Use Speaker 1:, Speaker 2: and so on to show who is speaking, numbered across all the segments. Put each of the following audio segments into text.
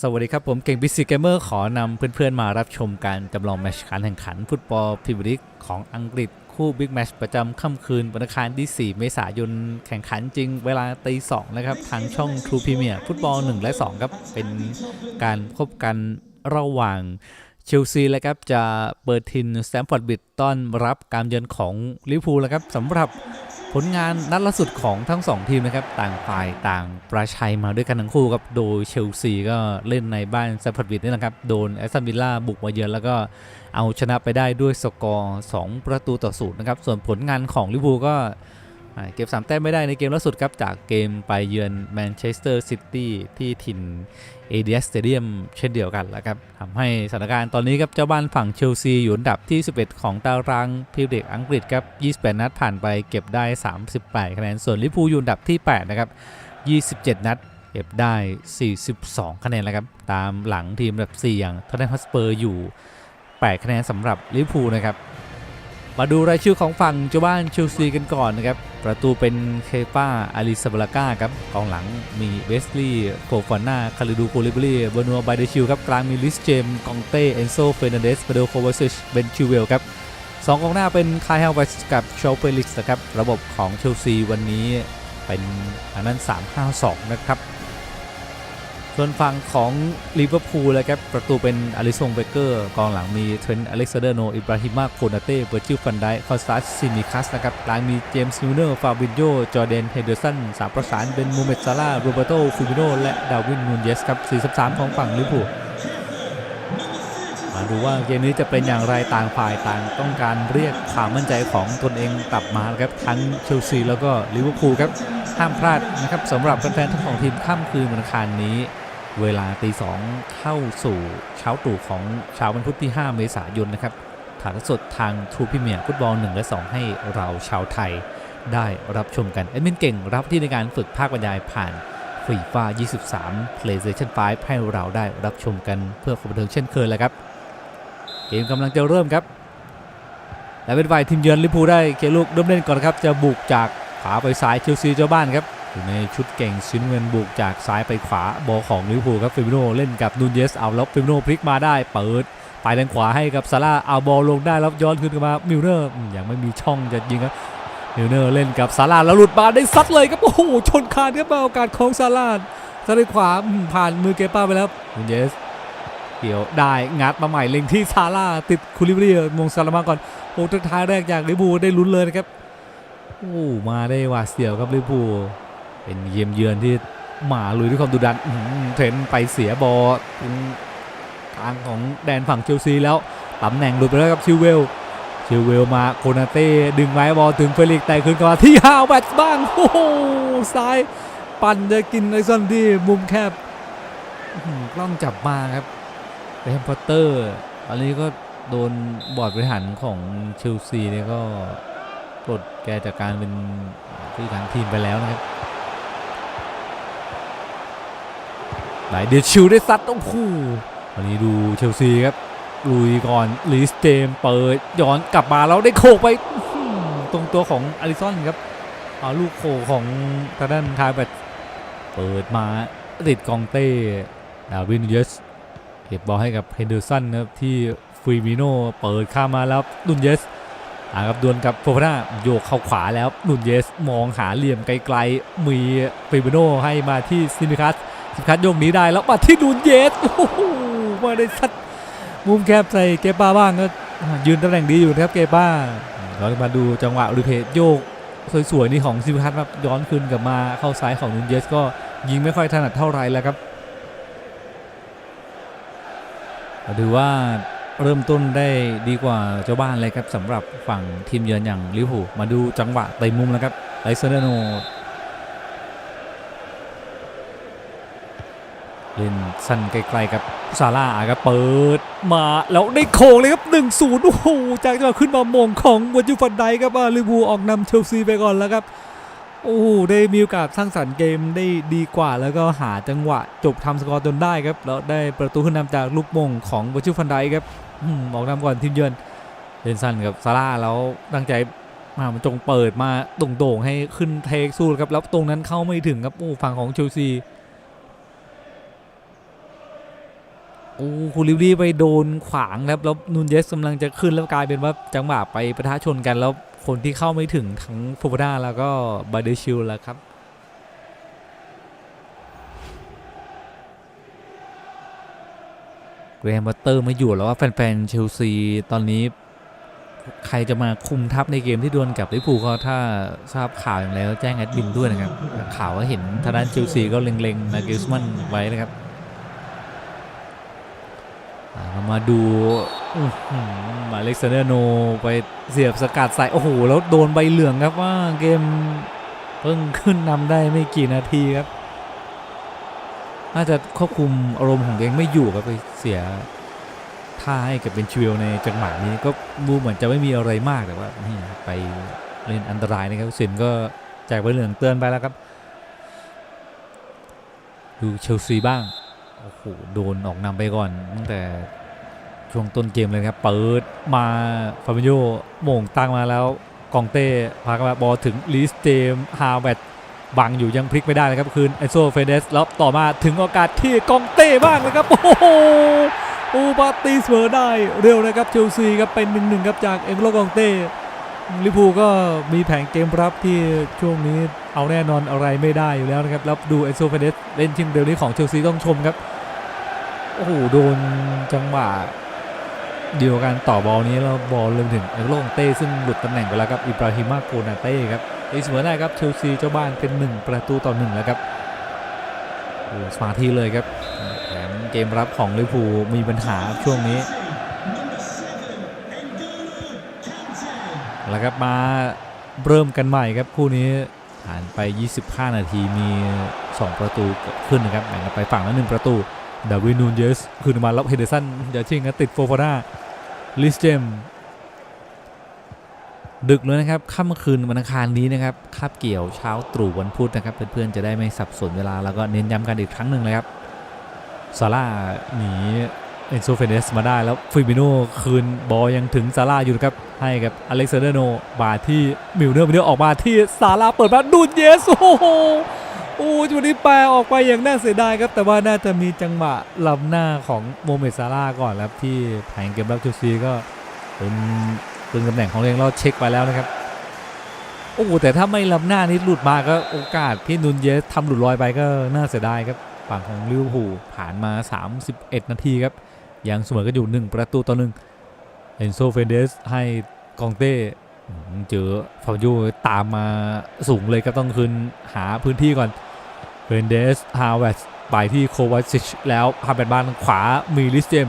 Speaker 1: สวัสดีครับ ผมเก่งบิซีเกมเมอร์ขอนำเพื่อนๆ มารับชมการจำลองแมตช์การแข่งขัน ฟุตบอลพรีเมียร์ลีกของอังกฤษคู่บิ๊กแมตช์ประจำค่ำคืนวันอังคารที่ 4 เมษายนแข่งขันจริงเวลาตี2นะครับ ทางช่อง True Premier ฟุตบอล 1 และ 2 ครับ เป็นการพบกันระหว่างเชลซีแล้วครับ จะเปิดทินแตมฟอร์ดบิดต้อนรับการเยือนของลิเวอร์พูลแล้วครับสำหรับ ผลงานนัดล่าสุดของทั้ง 2 ทีมนะครับ ต่างฝ่ายต่างประชัยมาด้วยกันทั้งคู่ครับ โดยเชลซีก็เล่นในบ้านแซฟฟอร์ดวิดนี่แหละครับ โดนแอสตันวิลล่าบุกมาเยือนแล้วก็เอาชนะไปได้ด้วยสกอร์ 2 ประตูต่อศูนย์นะครับ ส่วนผลงานของลิเวอร์พูลก็ เก็บ 3 แต้มไม่ได้ในเกมล่าสุดครับ จากเกมไปเยือนแมนเชสเตอร์ซิตี้ที่ถิ่น a d s Stadium เช่นเดียวกันแล้วครับทำให้สถานการณ์ตอนนี้ครับเจ้าบ้านฝั่งเชลซีอยู่อันดับที่ 11 ของตารางพรีเมียร์ลีกอังกฤษครับ 28 นัดผ่านไปเก็บได้ 38 คะแนน ส่วนลิพูอยู่อันดับที่ 8 นะครับ 27 นัดเก็บได้ 42 คะแนนแล้วครับ ตามหลังทีมอันดับ 4 อย่างทอตแนมฮอสเปอร์อยู่ 8 คะแนนสำหรับลิพูนะครับ มาดูรายชื่อของฝั่งเจ้าบ้านเชลซีกันก่อนนะครับ ประตูเป็นเคป้าอาริซาบลาก้าครับกองหลังมีเวสลีย์โฟฟาน่าคาริดูโคลิบรีเบอร์นัวไบเดชิลครับกลางมีลิสเจมกองเต้เอนโซเฟรนันเดสเปโดโควาซิชเบนชิวเวลครับสองกองหน้าเป็นคายเฮลไวส์กับโชเฟลิกส์นะครับ ระบบของเชลซีวันนี้เป็นอันนั้น3-5-2 นะครับ ส่วนฝั่งของลิเวอร์พูลเลยครับ ประตูเป็นอลิซงเบเกอร์กองหลังมีเทรนต์อเล็กซานเดอร์โน อิบราฮิมาโคนาเต้เบอร์จิลฟันไดคอสตัสซิมิคัสนะครับกลางมีเจมส์นิวเนอร์ ฟาบินโยจอร์แดนเฮเดอร์สันสามประสานเป็นมูเมตซาร่าโรเบโตฟิมิโนและดาวินนูนเยสครับ 43 ของฝั่งลิเวอร์พูลมาดูว่าเกมนี้จะเป็นอย่างไรต่างฝ่ายต่างต้องการเรียกความมั่นใจของตนเองกลับมาครับทั้งเชลซีแล้วก็ลิเวอร์พูลครับห้ามพลาดนะครับสำหรับแฟนๆทั้งสองทีมค่ำคืนวันอังคารนี้ เวลาตีสองเข้าสู่เช้าตรู่ของเช้าวันพุธที่ 5 เมษายนนะครับถ่ายทอดสดทางทูพิเมียฟุตบอล 1 และ 2 ให้เราชาวไทยได้รับชมกันแอดมินเก่งรับที่ในการฝึกภาคบรรยายผ่านฟีฟ้า23 PlayStation 5 ให้เราได้รับชมกันเพื่อความบันเทิงเช่นเคยแหละครับ เกมกำลังจะเริ่มครับ และเป็นฝ่ายทีมเยือนลิพูได้เกลูกเริ่มเล่นก่อนครับ จะบุกจากขวาไปซ้ายเชลซีเจ้าบ้านครับ อยู่ในชุดเก่งซินเงินบุกจากซ้ายไปขวาบอลของลิเวอร์พูลครับเฟมิโนเล่นกับนูนเยสเอาแล้วเฟมิโนพลิกมาได้เปิดไปทางขวาให้กับซาร่าเอาบอลลงได้แล้วย้อนขึ้นมามิลเนอร์ยังไม่มีช่องจะยิงครับมิลเนอร์เล่นกับซาร่าแล้วหลุดมาได้ซัดเลยครับโอ้โหชนคานครับมาโอกาสของซาร่าซ้าร่าขวาผ่านมือเกป้าไปแล้วนูนเยสเกี่ยวได้งัดมาใหม่เล็งที่ซาร่าติดคูลิบรีมงซาลามาก่อนโอ้ท้ายแรกจากลิเวอร์พูลได้ลุ้นเลยนะครับโอ้มาได้หวาเสียวครับลิเวอร์พูล เป็นเยี่ยมเยือนที่หมาลุยด้วยความดุดันเทรนไปเสียบอลตรงกลางของแดนฝั่งเชลซีแล้วตำแหน่งหลุดไปแล้วครับชิลเวลชิลเวลมาโคนาเต้ดึงไว้บอลถึงเฟลิกซ์แต่คืนกลับมาที่ฮาวแวตบ้างโอ้โหซ้ายปั่นจะกินไอซอนที่มุมแคบกล้องจับมาครับแรมพอตเตอร์อันนี้ก็โดนบอร์ดบริหารของเชลซีเนี่ยก็ปลดแกจากการเป็นผู้จัดการทีมไปแล้วนะครับ ไหลเดชิลได้ซัดโอ้โหวันนี้ดูเชลซีครับลุยก่อนลีสเตมเปิดย้อนกลับมาแล้วได้โขกไปตรงตัวของอาริซอนครับเอาลูกโขกของทางด้านคาร์เบตเปิดมาติดกองเต้ดาวินเยสเก็บบอลให้กับเฮนเดอร์สันนะครับที่ฟรีมิโนเปิดข้ามาแล้วนุนเยสอ่าครับดวลกับโฟฟาน่าโยกเข้าขวาแล้วนุนเยสมองหาเหลี่ยมไกลๆมีฟรีมิโนให้มาที่ซิมิคัส สิบคัดโยกหนีได้แล้วมาที่นูนเยสโอ้โหมาได้สัดมุมแคบใส่เกป้าบ้างก็ยืนตำแหน่งดีอยู่นะครับเกป้าเรามาดูจังหวะรีเพย์โยกสวยๆนี่ของซิมคัตครับย้อนคืนกลับมาเข้าซ้ายของนูนเยสก็ยิงไม่ค่อยถนัดเท่าไรแล้วครับมาดูว่าเริ่มต้นได้ดีกว่าเจ้าบ้านเลยครับสำหรับฝั่งทีมเยือนอย่างลิเวอร์พูลมาดูจังหวะเตะมุมแล้วครับไลเซอร์โน เล่นสั้นไกลๆกับซาร่าครับเปิดมาแล้วได้โค้งเลยครับ1-0โอ้โหจากจังหวะขึ้นมามงของวัจูฟันไดครับว่าลิเวอร์พูออกนำเชลซีไปก่อนแล้วครับโอ้โหได้มีโอกาสสร้างสรรค์เกมได้ดีกว่า แล้วก็หาจังหวะจบทำสกอร์จนได้ครับแล้วได้ประตูขึ้นนำจากลูกมงของวัจูฟันไดครับอออกนำก่อนทีมเยือนเล่นสั้นกับซาร่าแล้วตั้งใจมามันจงเปิดมาโด่งๆให้ขึ้นเทคสู้ครับแล้วตรงนั้นเข้าไม่ถึงครับโอ้ฝั่งของเชลซี โอ้คูลิบรีไปโดนขวางครับแล้วนูนเยสกำลังจะขึ้นแล้วกลายเป็นว่าจังหวะไปประทะชนกันแล้วคนที่เข้าไม่ถึงทั้งโฟบดาแล้วก็บาเดชิลแล้วครับเกรมบัตเตอร์ไม่อยู่แล้วว่าแฟนๆเชลซีตอนนี้ ใครจะมาคุมทัพในเกมที่ดวลกับลิเวอร์พูลก็ถ้าทราบข่าวอย่างไรก็แจ้งแอดมินด้วยนะครับ ข่าวว่าเห็นทางด้านเชลซีก็เล็งๆนาเกลสมันไว้นะครับ เรามาดูมาเล็กซานเดอร์โนไปเสียบสกัดใส่โอ้โหแล้วโดนใบเหลืองครับว่าเกมเพิ่งขึ้นนำได้ไม่กี่นาทีครับ น่าจะควบคุมอารมณ์ของเองไม่อยู่ครับไปเสียท่าให้กับเป็นชิวในจังหวะนี้ก็ดูเหมือนจะไม่มีอะไรมากแต่ว่านี่ไปเล่นอันตรายนะครับสินก็แจกใบเหลืองเตือนไปแล้วครับ ดูเชลซีบ้าง โอ้โหโดนออกนำไปก่อน ตั้งแต่ช่วงต้นเกมเลยครับ เปิดมาฟาบิโยโมงตั้งมาแล้วกองเต้พากมาบอลถึงลีสเตมฮาวเวตบังอยู่ยังพลิกไม่ได้เลยครับ คืนเอโซเฟเดสแล้วต่อมาถึงโอกาสที่กองเต้บ้างเลยครับ โอ้โหอูบาตีเสมอได้เร็วนะครับเชลซีครับเป็นหนึ่งหนึ่งครับจากเอ็งโลกองเต้ลิพูก็มีแผนเกมรับที่ช่วงนี้เอาแน่นอนอะไรไม่ได้อยู่แล้วนะครับแล้วดูเอโซเฟเดสเล่นชิงเร็วนี้ของเชลซีต้องชมครับ โอ้โหโดนจังหวะเดียวกันต่อบอลนี้แล้วบอลเริ่มถึงเอโลงเต้ซึ่งหลุดตำแหน่งไปแล้วครับอิบราฮิมาโกนาเต้ครับตีเสมอได้ครับเชลซีเจ้าบ้านเป็น 1 ประตูต่อหนึ่งแล้วครับโอ้สมาธิเลยครับแถมเกมรับของลิเวอร์พูลมีปัญหาช่วงนี้แล้วครับมาเริ่มกันใหม่ครับคู่นี้ผ่านไป 25 นาทีมี 2 ประตูเกิดขึ้นนะครับแบ่งกันไปฝั่งละ1ประตู ดาวินูนเยสคืนมาแล้วเฮเดอร์สันอย่าชิงนะติดโฟฟาน่าลิสเจมดึกเลยนะครับค่ำคืนวันอังคารนี้นะครับคาบเกี่ยวเช้าตรู่วันพุธนะครับ เพื่อนๆจะได้ไม่สับสนเวลา แล้วก็เน้นย้ำกันอีกครั้งหนึ่งเลยครับซาร่าหนีเอนโซเฟเนสมาได้แล้วฟิมิโนคืนบอลยังถึงซาร่าอยู่นะครับ ให้กับอเล็กซานเดอร์โนบาที่มิลเนอร์มิลเนอร์ออกมาที่ซาร่าเปิดมาดูนเยสโอ้โห โอ้จุดนี้แปลออกไปอย่างน่าเสียดายครับ แต่ว่าน่าจะมีจังหวะล้ำหน้าของโมเมซาร่าก่อนครับที่แผงเกมรับเชลซีก็เป็นเป็นตำแหน่งของตัวเองเราเช็คไปแล้วนะครับ โอ้แต่ถ้าไม่ล้ำหน้านี้หลุดมาก็โอกาสที่นุนเยสทำหลุดลอยไปก็น่าเสียดายครับฝั่งของลิเวอร์พูลผ่านมา 31 นาทีครับ ยังเสมอกันอยู่ 1 ประตูต่อหนึ่งเอนโซเฟนเดสให้กองเต้ เจอฟาบิโยตามมาสูงเลยก็ต้องคืนหาพื้นที่ก่อนเฟรนเดสฮาวเวตไปที่โควาซิชแล้วพาเป็นบ้านขวามีลิสเจม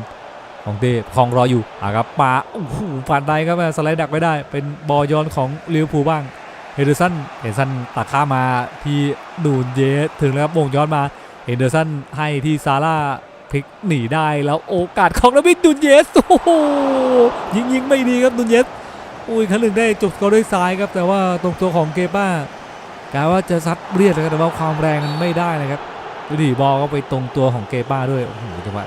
Speaker 1: ของเต้คองรออยู่อะครับปาโอ้โหผ่านได้ครับสไลด์ดักไม่ได้ เป็นบอลย้อนของลิเวอร์พูลบ้างเฮเดอร์สันเฮเดอร์สันตัดข้ามาที่ดูนเยสถึงแล้วครับโมงย้อนมาเฮเดอร์สันให้ที่ซาร่าพลิกหนีได้แล้วโอกาสของลาวินดูนเยสโอ้โหยิงยิงไม่ดีครับดูนเยส อุ้ยครั้งหนึ่งได้จบสกอด้วยซ้ายครับแต่ว่าตรงตัวของเกป้ากะว่าจะซัดเรียดนะครับแต่ว่าความแรงมันไม่ได้นะครับดูดิบอลก็ไปตรงตัวของเกป้าด้วยโอ้โหจังหวะ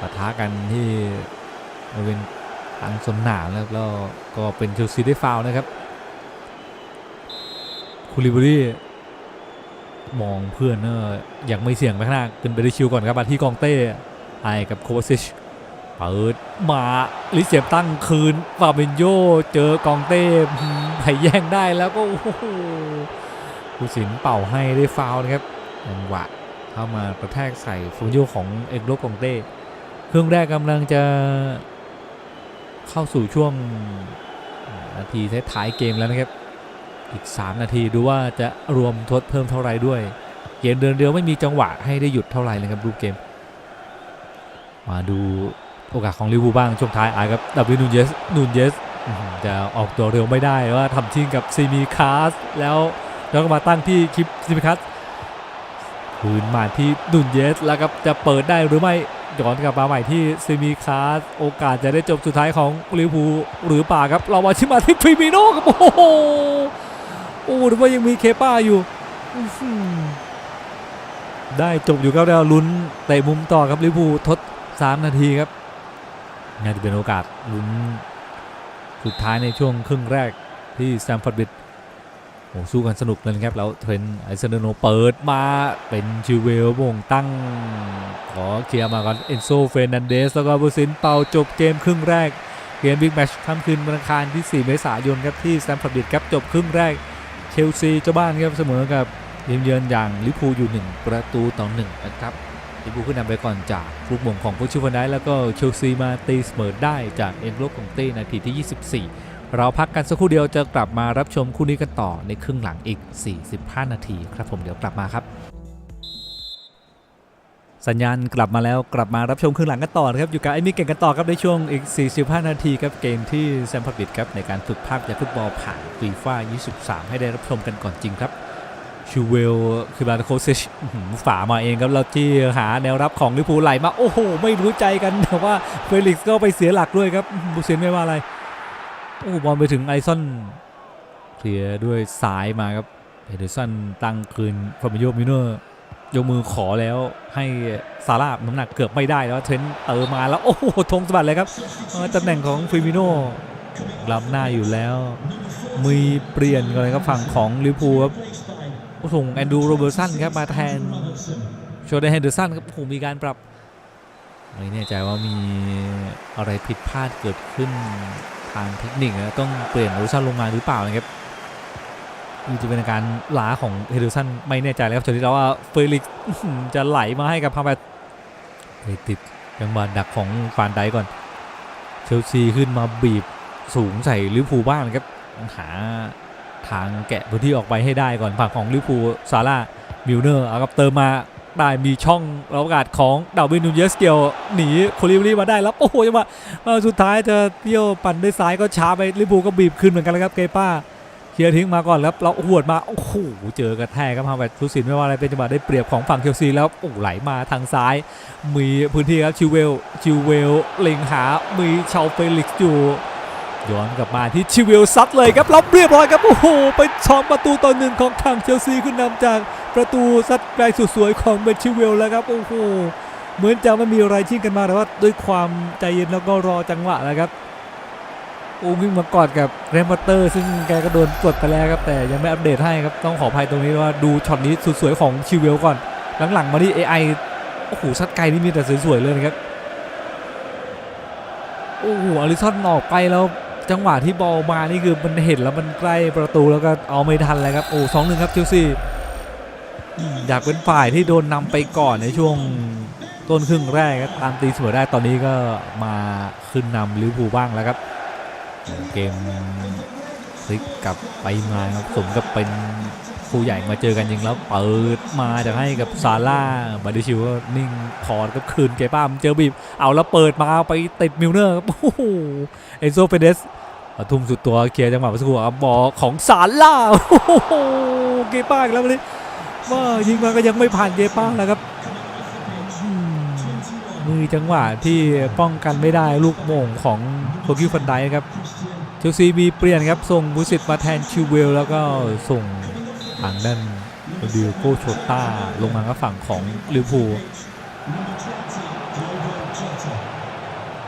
Speaker 1: ปะทะกันที่บริเวณทางสนามแล้วแล้วก็เป็นเชลซีได้ฟาวนะครับคูลิบรีมองเพื่อนเนอะยังไม่เสี่ยงไปข้างหน้าขึ้นไปได้ชิวก่อนครับมาที่กองเต้ให้กับโควาซิช เปิดมาลิเซียมตั้งคืนฟาเบนโยเจอกองเต้ไผ่แย่งได้แล้วก็ผู้สินเป่าให้ได้ฟาวนะครับจังหวะเข้ามากระแทกใส่ฟูโยของเอกโลกองเต้เครื่องแรกกำลังจะเข้าสู่ช่วงนาทีท้ายเกมแล้วนะครับ อีก 3 นาทีดูว่าจะรวมทดเพิ่มเท่าไหร่ด้วย เกมเดินเดียวไม่มีจังหวะให้ได้หยุดเท่าไหร่เลยครับรูปเกม มาดู โอกาสของลิเวอร์พูลบ้างช่วงท้ายอาครับดับเบิลนูนเยสนูนเยสจะออกตัวเร็วไม่ได้ว่าทำชิงกับซีมีคาสแล้วแล้วก็มาตั้งที่คลิปซีมีคาสคืนมาที่นูนเยสแล้วครับจะเปิดได้หรือไม่ย้อนกลับมาใหม่ที่ซีมีคาสโอกาสจะได้จบสุดท้ายของลิเวอร์พูลหรือเปล่าครับเรามาชิมาที่ฟริมิโน่ครับโอ้โหโอ้หรือว่ายังมีเคป้าอยู่ได้จบอยู่ครับแล้วลุ้นเตะมุมต่อครับลิเวอร์พูลทด 3 นาทีครับ น่าจะเป็นโอกาสลุ้นสุดท้ายในช่วงครึ่งแรกที่แซมฟอร์ดบิดโอ้สู้กันสนุกเลยครับ แล้วเทรนต์ไอเซนโนเปิดมาเป็นชิวเวลวงตั้ง ขอเคลียร์มาก่อนเอนโซเฟรนันเดส แล้วก็บุสินเป่าจบเกมครึ่งแรก เกมบิ๊กแมชค่ำคืนวันอังคารที่ 4 เมษายนครับ ที่แซมฟอร์ดบิดครับ จบครึ่งแรก เชลซีเจ้าบ้านครับ เสมอกับเยือนอย่างลิพูอยู่ 1 ประตูต่อ1นะครับ ลิเวอร์พูลขึ้นนำไปก่อนจากลูกหม่งของผู้ชื่อวันไดแล้วก็เชลซีมาตีเสมอได้จากเอ็นโลของเต้นาทีที่ 24 เราพักกันสักครู่เดียวจะกลับมารับชมคู่นี้กันต่อในครึ่งหลังอีก 45 นาทีครับผมเดี๋ยวกลับมาครับสัญญาณกลับมาแล้วกลับมารับชมครึ่งหลังกันต่อครับอยู่กับไอ้มิกเก่งกันต่อครับในช่วงอีก 45 นาทีครับเกมที่แซมพับบิดครับในการฝึกภาพจากฟุตบอลผ่านฟีฟ่า23 ให้ได้รับชมกันก่อนจริงครับ ชูเวลคือบาโคซิชอื้อหือฝามาเองครับแล้วที่หาแนวรับของลิเวอร์พูไหลมา โอ้โห ไม่รู้ใจกันแต่ว่าเฟลิกซ์ก็ไปเสียหลักด้วยครับบุเซนไม่ว่าอะไร โอ้บอลไปถึงไอซอนเคลียร์ด้วยซ้ายมาครับเฮเดอร์สันตั้งคืนฟาร์มิโยมิเนอร์ยกมือขอแล้วให้ซาร่าน้ำหนักเกือบไม่ได้แล้วเทรนเติมมาแล้ว โอ้โหธงสะบัดเลยครับตำแหน่งของฟิมิโน่ล้ำหน้าอยู่แล้ว มีเปลี่ยนกันเลยครับฝั่งของลิเวอร์พูครับ ส่งแอนดูโรเบอร์สันครับมาแทนโชเดนเฮนเดอร์สันครับโอ้มีการปรับไม่แน่ใจว่ามีอะไรผิดพลาดเกิดขึ้นทางเทคนิคนะต้องเปลี่ยนโรเบอร์สันลงมาหรือเปล่านะครับนี่จะเป็นอาการล้าของเฮเดอร์สันไม่แน่ใจแล้วครับจนที่เราว่าเฟลิกซ์อื้อหือจะไหลมาให้กับพาแมตไปติดจังหวะดักของฟานไดก่อนเชลซีขึ้นมาบีบสูงใส่ลิเวอร์พูลบ้างนครับหา ทางแกะพื้นที่ออกไปให้ได้ก่อนฝั่งของลิเวอร์พูซาร่ามิลเนอร์เอากับเติมมาได้มีช่องแล้วโอกาสของดาวินนูเยสเกียวหนีโคลิบรีมาได้แล้วโอ้โหจังหวะเออสุดท้ายจะเที่ยวปั่นด้วยซ้ายก็ช้าไปลิเวอร์พูก็บีบขึ้นเหมือนกันแล้วครับเกป้าเคลียร์ทิ้งมาก่อนแล้วเราหวดมาโอ้โหเจอกระแทกครับฮาวเวิร์ดทุสินไม่ว่าอะไรเป็นจังหวะได้เปรียบของฝั่งเชลซีแล้วโอ้ไหลมาทางซ้าย มีพื้นที่ครับชิวเวลชิวเวลเล็งหามีชาวเฟลิกซ์อยู่ ย้อนกลับมาที่ชิวเวลซัดเลยครับรับเรียบร้อยครับ โอ้โห ไปชองประตูต่อหนึ่งของทางเชลซีขึ้นนำจากประตูซัดไกลสุดสวยของเบนชิวเวลแล้วครับ โอ้โห เหมือนจะไม่มีอะไรชิงกันมาแต่ว่าด้วยความใจเย็นแล้วก็รอจังหวะนะครับโอ้วิ่งมากอดกับเรมบัตเตอร์ ซึ่งแกก็โดนกดไปแล้วครับ แต่ยังไม่อัปเดตให้ครับ ต้องขออภัยตรงนี้ว่าดูช็อตนี้สุดสวยของชิวเวลก่อน หลังๆมาที่ AI โอ้โหซัดไกลนี่มีแต่สวยๆเลยนะครับ โอ้โหอลิสันออกไปแล้ว จังหวะที่บอลมานี่คือมันเห็นแล้วมันใกล้ประตูแล้วก็เอาไม่ทันเลยครับโอ้สองหนึ่งครับเชลซีอยากเป็นฝ่ายที่โดนนำไปก่อนในช่วงต้นครึ่งแรกครับตามตีเสมอได้ตอนนี้ก็มาขึ้นนำลิเวอร์พูลบ้างแล้วครับ เกม พลิกกลับไปมาครับสมกับเป็นคู่ใหญ่มาเจอกันจริงแล้วเปิดมาจะให้กับซาร่าบาดิชิวนิ่งคอร์ก็คืนเกป้ามเจอบีบเอาแล้วเปิดมาไปติดมิลเนอร์ครับโอ้โหเอนโซเฟเดสทุ่มสุดตัวเคลียร์จังหวะเมื่อสักครู่ครับบอของซาร่าโอ้โหเกป้าแล้ววันนี้ว่ายิงมาก็ยังไม่ผ่านเกป้าแล้วครับมมือจังหวะที่ป้องกันไม่ได้ลูกโมงของโคคิวฟันไดครับ เชลซีมีเปลี่ยนครับ ส่งบุสิตมาแทนชิวเวล แล้วก็ส่งทางด้านดิโกโชต้าลงมากับฝั่งของลิเวอร์พูล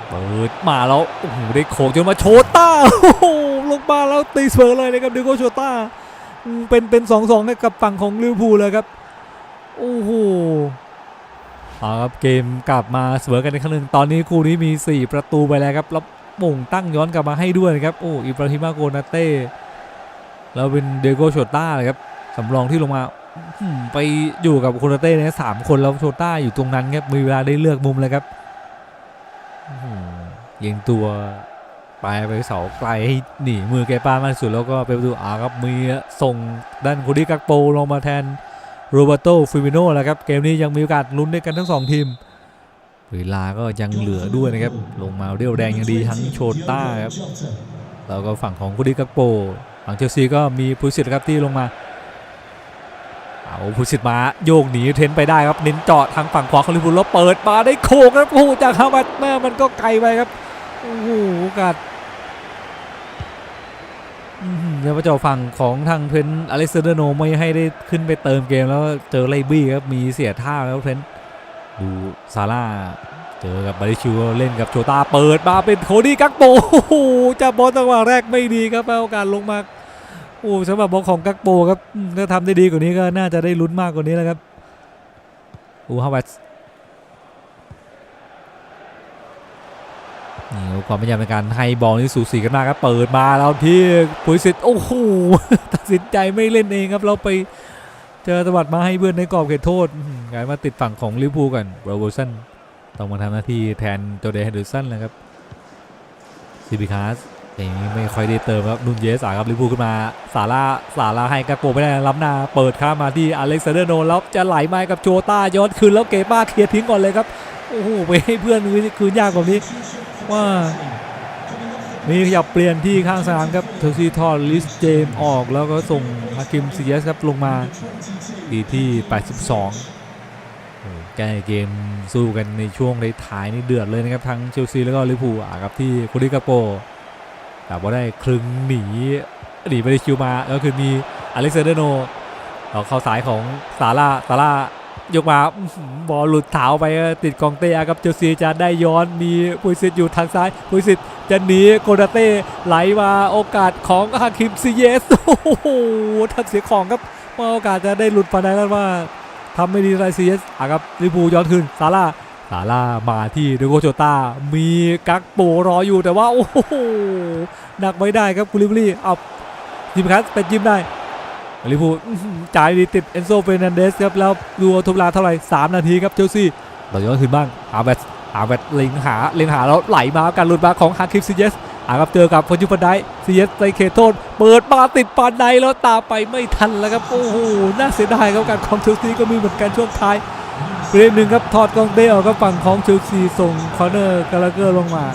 Speaker 1: เปิดมาแล้วโอ้โหได้โขกจนมาโชต้าโอ้โหลงมาแล้วตีเสมอเลยนะครับดิโกโชต้าเป็นเป็นสองสองกับฝั่งของลิเวอร์พูลเลยครับโอ้โหเอาครับเกมกลับมาเสมอกันในครั้งหนึ่งตอนนี้คู่นี้มี 4 ประตูไปแล้วครับแล้ว ม่งตั้งย้อนกลับมาให้ด้วยนะครับโอ้อิบราฮิมาโกนาเต้แล้วเป็นเดโกโชต้าเลยครับสำรองที่ลงมาไปอยู่กับโคนาเต้เนี่ยสามคนแล้วโชต้าอยู่ตรงนั้นครับมีเวลาได้เลือกมุมเลยครับยิงตัวไปไปเสาไกลให้หนีมือแกป้ามากสุดแล้วก็ไปประตูอาครับมีส่งด้านโคดิกักโปลงมาแทนโรเบโตฟิมิโนแล้วครับเกมนี้ยังมีโอกาสลุ้นด้วยกันทั้งสองทีม เวลาก็ยังเหลือด้วยนะครับ ลงมาเรียวแรงยังดีทั้งโชต้าครับแล้วก็ฝั่งของคุดิกักโปฝั่งเชลซีก็มีพุสิตครับที่ลงมา เอาพุสิตมาโยกหนีเทนไปได้ครับเน้นเจาะทางฝั่งขวาของลิเวอร์พูลแล้วเปิดมาได้โขกครับโอ้จากฮามัดแม่มันก็ไกลไปครับโอ้โหกาสอื้อหือแล้วมาเจาฝั่งของทางเพนอเล็กซานเดอร์โนไม่ให้ได้ขึ้นไปเติมเกมแล้วเจอไลบี้ครับมีเสียท่าแล้วเพน ดูซาร่าเจอกับบาริชิวเล่นกับโชตาเปิดมาเป็นโคดี้กักโปโอ้โหจับบอลจังหวะแรกไม่ดีครับแล้วกาสลงมาโอ้สำหรับบอกของกักโปครับถ้าทำได้ดีกว่านี้ก็น่าจะได้ลุ้นมากกว่านี้แล้วครับอูฮาวเวตส์นี่ความพยายามในการให้บอลนี่สูสีกันมากครับเปิดมาแล้วที่ปุยสิทธิ์โอ้โหตัดสินใจไม่เล่นเองครับเราไป เจอตวัดมาให้เพื่อนในกรอบเขตโทษกลายมาติดฝั่งของลิเวอร์พูลกันโรเบอร์สันต้องมาทำหน้าที่แทนโจเดนเฮนเดอร์สันแล้วครับซิบิคาสเองไม่ค่อยได้เติมครับนุนเยสอะครับลิเวอร์พูลขึ้นมาสาร่าสาร่าให้กาโปไม่ได้ล้ำหน้า เปิดข้ามาที่อเล็กซานเดอร์โนแล้วจะไหลมากับโจต้าย้อนคืนแล้วเกป้าเคลียร์ทิ้งก่อนเลยครับโอ้โหไปให้เพื่อนคืนยากแบบนี้ว่า มีขยับเปลี่ยนที่ข้างสนามครับเทอร์ซีทอรลิสเจมออกแล้วก็ส่งฮากิมซีเยสครับลงมาดีที่ 82แก้เกมสู้กันในช่วงในท้ายนี่เดือดเลยนะครับ ทั้งเชลซีแล้วก็ลิพูอะครับที่คุริกาโปแต่ว่าได้คลึงหนีหนีไปได้คิวมา ก็คือมีอเล็กซานเดโนเข้าสายของซาร่าซาร่า ยกมาบอลหลุดเท้าไปติดกองเตะครับเจลซีจะได้ย้อนมีปุยซิตอยู่ทางซ้ายปุยซิตจะหนีโกดาเต้ไหลมาโอกาสของฮาคิมซีเยสโอ้โหทันเสียของครับว่าโอกาสจะได้หลุดไปได้แล้วว่าทำไม่ดีไรซีเยสอะครับลิเวอร์พูย้อนคืนซาร่าซาร่ามาที่เดโกโจตามีกักโปรออยู่แต่ว่าโอ้โหหนักไม่ได้ครับกุลิบลี่เอาจิมคัสเป็นจิมได้ ลิเวอร์พูลจ่ายดีติดเอนโซเฟรนันเดสครับแล้วดูทุบลาเท่าไหร่ 3 นาทีครับเชลซีเราย้อนคืนบ้างอาเวตอาเวตเล็งหาเล็งหาแล้วไหลมาการหลุดมาของฮาคิมซิเยสอาครับเจอกับพยุพันไดซิเยสในเขตโทษ เปิดมาติดปานใดแล้วตามไปไม่ทันแล้วครับโอ้โหน่าเสียดายครับการของเชลซีก็มีเหมือนกันช่วงท้ายเรื่องหนึ่งครับถอดกองเต้ออกก็ฝั่งของเชลซีส่งคอร์เนอร์กาลาเกอร์ลงมา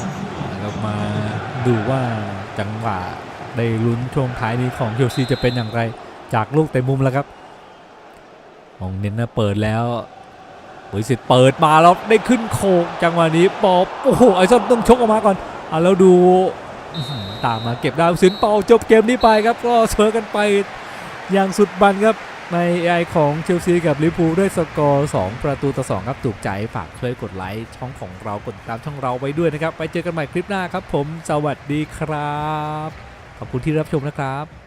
Speaker 1: ครับมาดูว่าจังหวะได้ลุ้นช่วงท้ายนี้ของเชลซีจะเป็นอย่างไร จากลูกเตะมุมแล้วครับของเน้นนะเปิดแล้วบริสิทธิ์เปิดมาแล้วได้ขึ้นโคงจังหวะนี้ปอบโอ้โหไอซอนต้องชกออกมาก่อนอะแล้วดูตามมาเก็บได้สินเป่าจบเกมนี้ไปครับก็เชอกันไปอย่างสุดบันครับใน AI ของเชลซีกับลิเวอร์พูลด้วยสกอร์ 2 ประตูต่อ2ครับถูกใจฝากช่วยกดไลค์ช่องของเรากดติดตามช่องเราไว้ด้วยนะครับ ไปเจอกันใหม่คลิปหน้าครับผม สวัสดีครับ ขอบคุณที่รับชมนะครับ